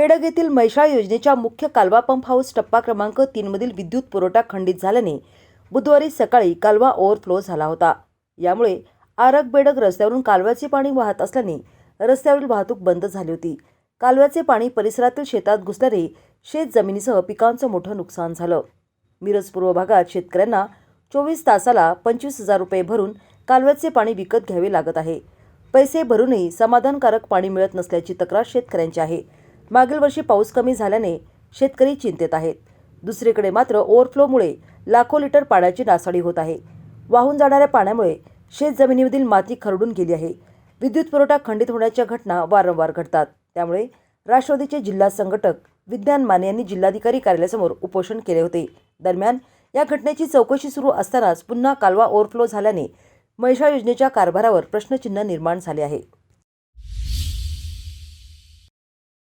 बेडग येथील मैशाळ योजनेच्या मुख्य कालवा पंप हाऊस टप्पा क्रमांक तीनमधील विद्युत पुरवठा खंडित झाल्याने बुधवारी सकाळी कालवा ओव्हरफ्लो झाला होता. यामुळे आरग बेडग रस्त्यावरून कालव्याचे पाणी वाहत असल्याने रस्त्यावरील वाहतूक बंद झाली होती. कालव्याचे पाणी परिसरातील शेतात घुसल्याने शेत जमिनीसह पिकांचं मोठं नुकसान झालं. मिरज पूर्व भागात शेतकऱ्यांना चोवीस तासाला पंचवीस हजार रुपये भरून कालव्याचे पाणी विकत घ्यावे लागत आहे. पैसे भरूनही समाधानकारक पाणी मिळत नसल्याची तक्रार शेतकऱ्यांची आहे. मागील वर्षी पाऊस कमी झाल्याने शेतकरी चिंतेत आहेत. दुसरीकडे मात्र ओव्हरफ्लोमुळे लाखो लिटर पाण्याची नासाडी होत आहे. वाहून जाणाऱ्या पाण्यामुळे शेत जमिनीमधील माती खरडून गेली आहे. विद्युत पुरवठा खंडित होण्याच्या घटना वारंवार घडतात. त्यामुळे राष्ट्रवादीचे जिल्हा संघटक विज्ञान माने यांनी जिल्हाधिकारी कार्यालयासमोर उपोषण केले होते. दरम्यान या घटनेची चौकशी सुरू असतानाच पुन्हा कालवा ओव्हरफ्लो झाल्याने महिषा योजनेच्या कारभारावर प्रश्नचिन्ह निर्माण झाले आहे.